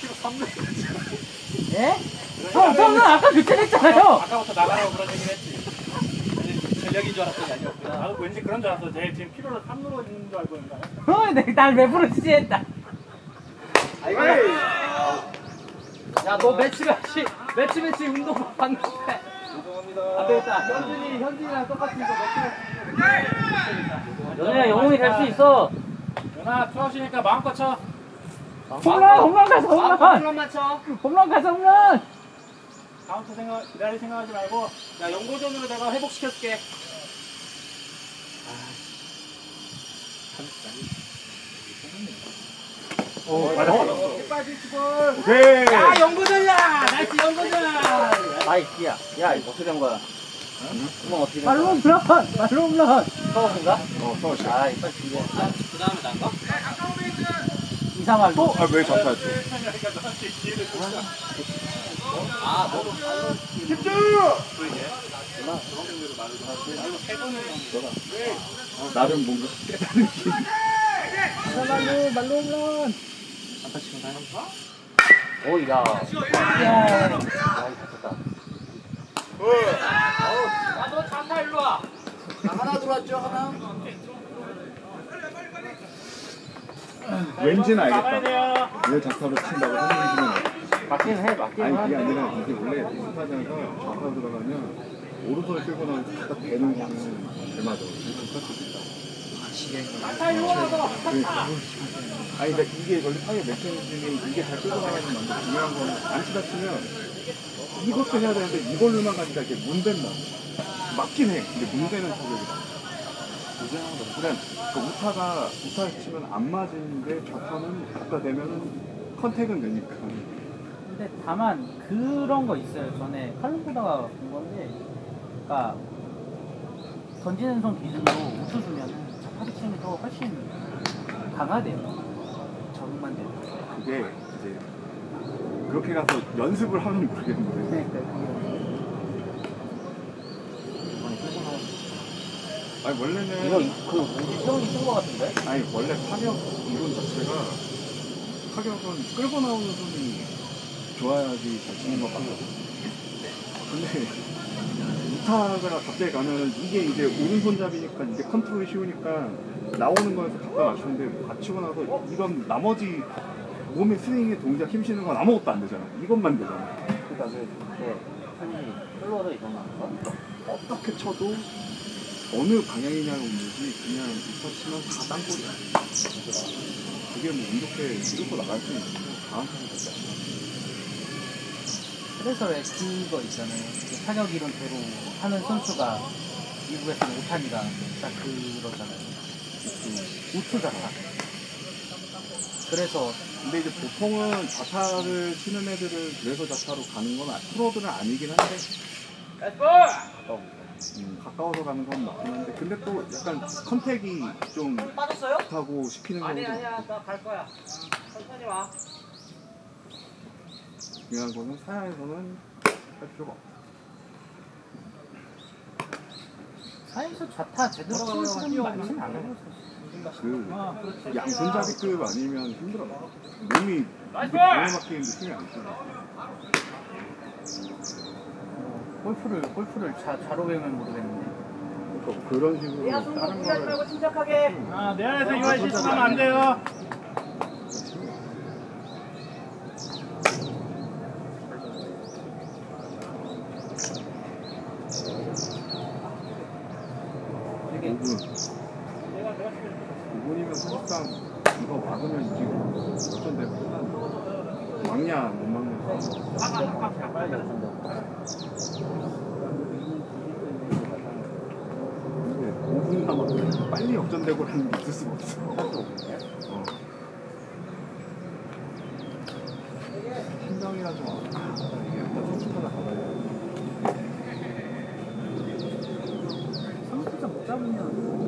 키로 3루. 예? 형, 형은 아까 교체했잖아요. 아까부터 나가라고 그런 얘기를 했지. 아니, 전력인 줄 알았더니 아니었구나. 나도 왠지 그런 줄 알았어. 쟤 지금 피로를 3루로 있는 줄 알고 있는 거야. 어, 내- 날왜 부르지 했다. 아이고. 야, 너 매치 매치, 매치 매치 운동 봤는데. 죄송합니다. 안 되겠다. 현준이, 현준이랑 똑같은 거 매치 매치. 연우야, 영웅이 될 수 있어. 연아, 투아웃이니까 마음껏 쳐. 홈런, 홈런 가서 홈런. 홈런 맞춰. 홈런 가서 홈런. 카운트 생각, 기다릴 생각하지 말고. 야, 연고전으로 내가 회복시켜줄게. 어, 맞았어. 끝까지 치골. 오케이. 야, 연구전이야. 나이스 연구전. 아이, 야, 야, 이거 어떻게 된 거야? 응? 어떻게 된 거야? 말로 홈런, 말로 홈런. 서울인가? 어, 서울시. 아, 이빨 준비해. 그 다음에 난가? 이상할 또? 아, 왜 줬어. 아, 너 집중! 나름 뭔가 깨달은 기 말로, 말로 홈런. 아까 지금 다 오, 야. 야, 야, 다쳤다. 아, 너 잠깐 일로 와. 하나 들어왔죠, 하나? 왠지는 알겠다. 왜 자타로 친다고 설명해주면 맞긴 해, 맞긴 아니 그게 해. 아니라 이게 원래 비슷하면서 좌파로 들어가면 오른손을 끌고 나면 갖다 대는 거는 대마죠. 와서. 아니 근데 이게 원래 타격 메커니즘이 이게 잘 끌고 나가는 건데 중요한 거는 안 치다 치면 이것도 해야 되는데 이걸로만 가니까 이게 문댄다. 맞긴 해. 근데 문대는 타격이다. 그냥 그 우타가 우타에서 치면 안 맞는데 좌타는 갖다 대면은 컨택은 되니까. 근데 다만 그런 거 있어요. 전에 칼럼 보다가 본 건데, 그러니까 던지는 손 기준으로 우투 주면은 자파리 치는 게 더 훨씬 강하대요. 적응만 되면. 그게 이제 그렇게 가서 연습을 하면 모르겠는데 그러니까 그게 아니 원래는 이거 이- 그 우리 시험이 쓴거 같은데? 아니 원래 타격 이론 자체가 타격은 끌고 나오는 손이 좋아야지 잘 치는 것 같거든 근데 우타가 갑자기 가면은 이게 이제 오른손잡이니까 이게 컨트롤이 쉬우니까 나오는 거에서 갖다 맞추는데 맞추고 나서 이런 나머지 몸의 스윙의 동작 힘 쉬는 건 아무것도 안 되잖아 이것만 되잖아 그러니까 그 이렇게 손이 흘러서 일어나는 거? 어떻게 쳐도 어느 방향이냐고 문제지 그냥 우타 치면 다 땅볼이야 그게 뭐운 좋게 끌고 나갈 수 있는 다음 타격 되지 않나 그래서 왜 그거 있잖아요. 그 타격 이론대로 하는 선수가 미국에서는 못하니까 딱 그러잖아요. 그 우투 자타. 그래서 근데 이제 보통은 자타를 치는 애들은 그래서 자타로 가는 건 아- 프로들은 아니긴 한데 가까워. 음, 가까워서 가는 건 맞긴 한데 근데 또 약간 컨택이 좀 빠졌어요? 좋다고 시키는 아니 경우도 아니야, 나 갈 거야. 천천히 와. 중요한 거는 사야에서는 할 필요가 없다 사에서 좌타 제대로 치는 사람이 많지는 않아요. 그 양손잡이급 아니면 힘들어 몸이 방에 막히는데 힘이 안 쓰고 어, 골프를 골프를 자, 잘 오면 모르겠는데. 그러니까 그런 식으로 야, 손 다른 거를 말고 침착하게. 아, 내 안에서 이거 실수하면 안 돼요. 되게 5분 5분이면 사실상 이거 막으면 이기고 어쩐데 막냐 못 빨리 열한다. 근데 5분 남았는데 빨리 역전되고 라는 게 있을 수가 없어 어. 신경이라 좀 아프다 이게 일단 선수마다 달라요 상투자 못 잡으면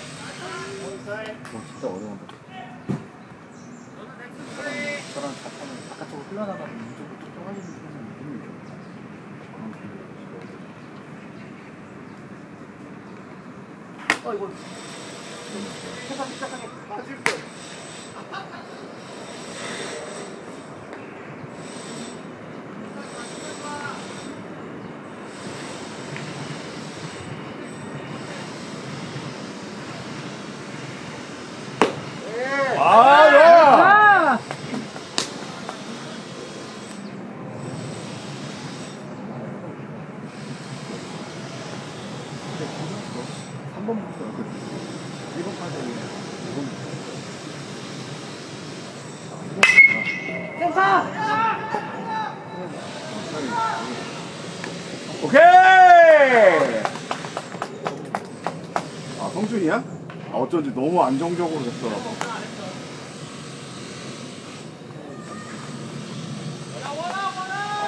뭐 진짜 어려운데. 저런 자판은 바깥쪽으로 흘러나가면 이쪽으로 쭉 하시는 분은 힘이 좋다. 어 이거 회사 시작하게 빠질 거. 아, 야! 아! 한번 붙어. 1번 카드 2번 오케이! 아, 성준이야? 아, 어쩐지 너무 안정적으로 됐더라고.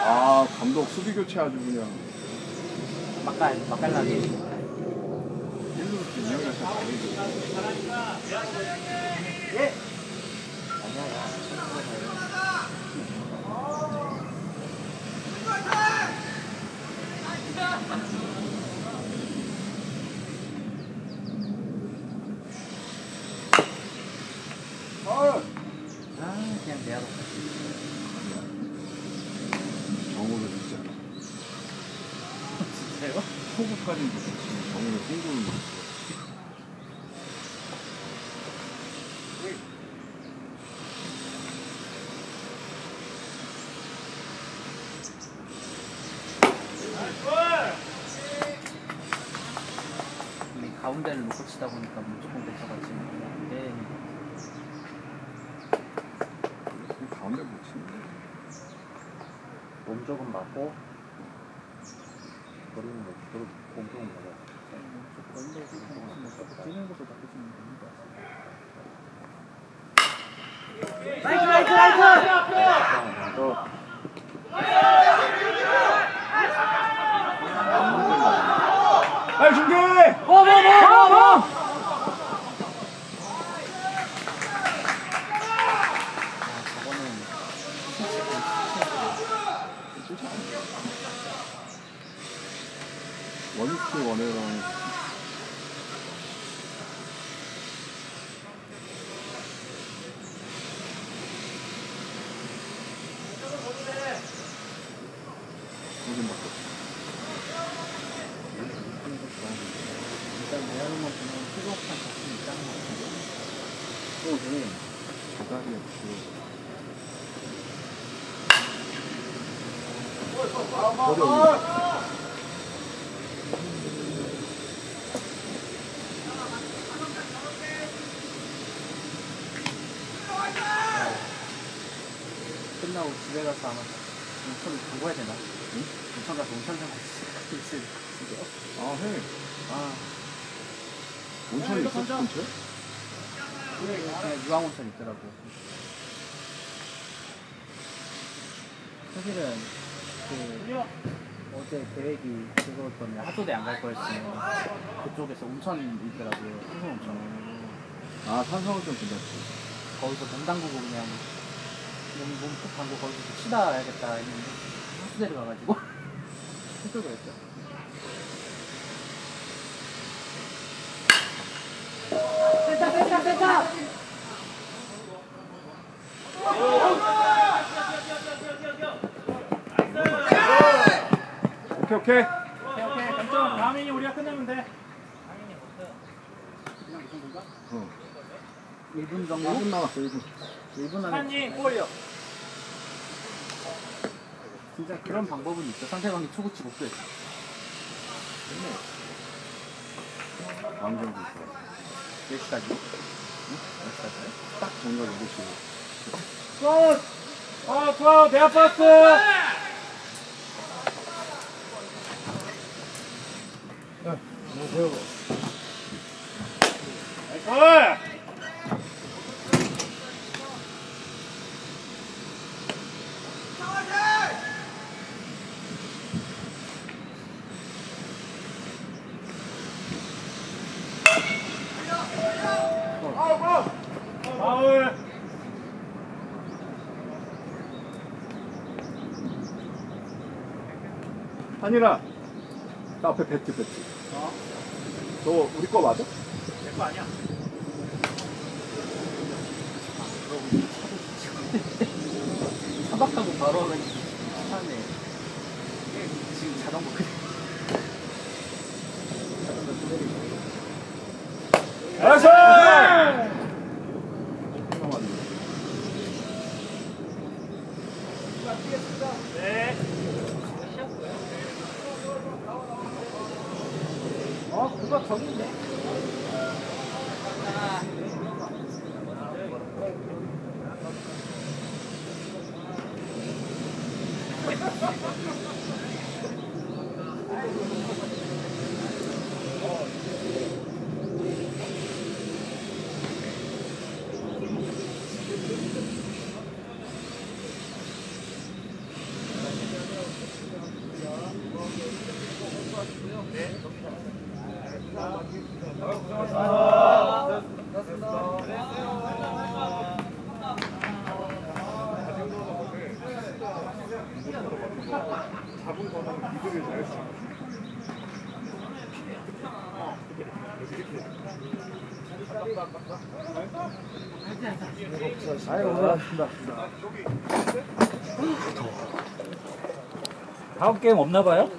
아, 감독 수비 교체 아주 그냥. 맛깔 맛깔나게. 다르게. 아 진짜. 진짜요? 초구까지 지금 정우를 땡기는 거. 치다 보니까 무조건 대처가 지는데 가운데 못 치는데. 몸 조금 맞고 거리는 뭐 그대로 공 조금 맞아. 뛰는 것도 나쁘지 않습니다. 라이트 라이트 라이트. 또 빨리 준비! 뭐뭐뭐뭐 저거는 원투 원에랑 무슨 바꿔? 일단 내야로만 보면 피부업한 자신이 있다는 거 같은데 또 해. 대가리에 그 머리 올려. 끝나고 집에 가서 아마 보고 해야 되나? 응? 온천 가서 온천 생활 있을 수도 아 해. 아 온천에 있어 온천? 그냥 유황 온천 있더라고 사실은 그 어제 계획이 그거였거든요 하조대 안 갈 거였으면 그쪽에서 온천 있더라고요 한성 온천 아 산성온천 괜찮지. 거기서 몸 담그고 그냥 몸, 몸푹 담고 거기서 쉬다 와야겠다 했는데 하 수대를 가가지고 그쪽으로 했죠 센터 센터 센터. 오케이 오케이. 오케이 오케이 감점 다음 이닝 우리가 끝내면 돼. 어. 1분 정도? 1분 남았어 1분. 1분 안에 한이 골이요. 진짜 그런 방법은 있어 상대방이 초구치 못 돼. 왕정도 있어. 몇 시까지? 응? 몇 시까지? 딱 정각 8시. 굿. 아 좋아요 대학 파스. 나이스. 파울. 한이라 나 앞에 배트 배트 너 우리 거 맞아? 내 거 아니야. 차박하고 바로 하면 하네. 지금 자전거 나이스! 네. 그거 저기인데. 다음 게임 없나 봐요?